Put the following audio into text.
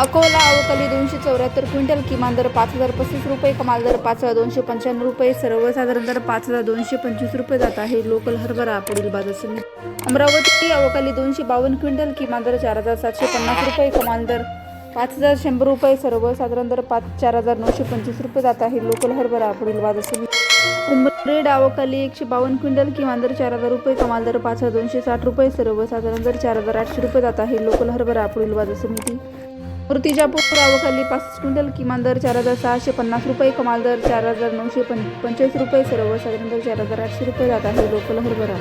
अकोला अवकली दोनशे चौऱ्याहत्तर क्विंटल किमान दर पाच हजार पस्तीस रुपये कमाल दर पाच हजार दोनशे पंच्याण्णव रुपये सर्वसाधारण दर पाच हजार दोनशे पंचवीस रुपये जात आहे. लोकल हरभरा पुढील बाजार समिती. अमरावती अवकाली दोनशे बावन्न क्विंटल किमान दर चार हजार सातशे पन्नास रुपये कमाल दर पाच हजार शंभर रुपये सर्वसाधारण दर पाच चार हजार नऊशे पंचवीस रुपये जात आहे. लोकल हरभरा पुढील बाजार समिती. उमरेड अवकाली एकशे बावन्न क्विंटल किमान दर चार हजार रुपये कमाल दर पाच हजार दोनशे साठ रुपये सर्वसाधारण दर चार हजार आठशे रुपये जात आहे. लोकल हरभरा पुढील बाजार समिती. मूर्तिजापूर अवकाली पाच क्विंटल किमान दर चार हजार सहाशे पन्नास रुपये कमाल दर चार हजार नऊशे पं पंचवीस रुपये सर्वसाधारण दर चार हजार आठशे रुपये जात आहे. लोकल हरभरा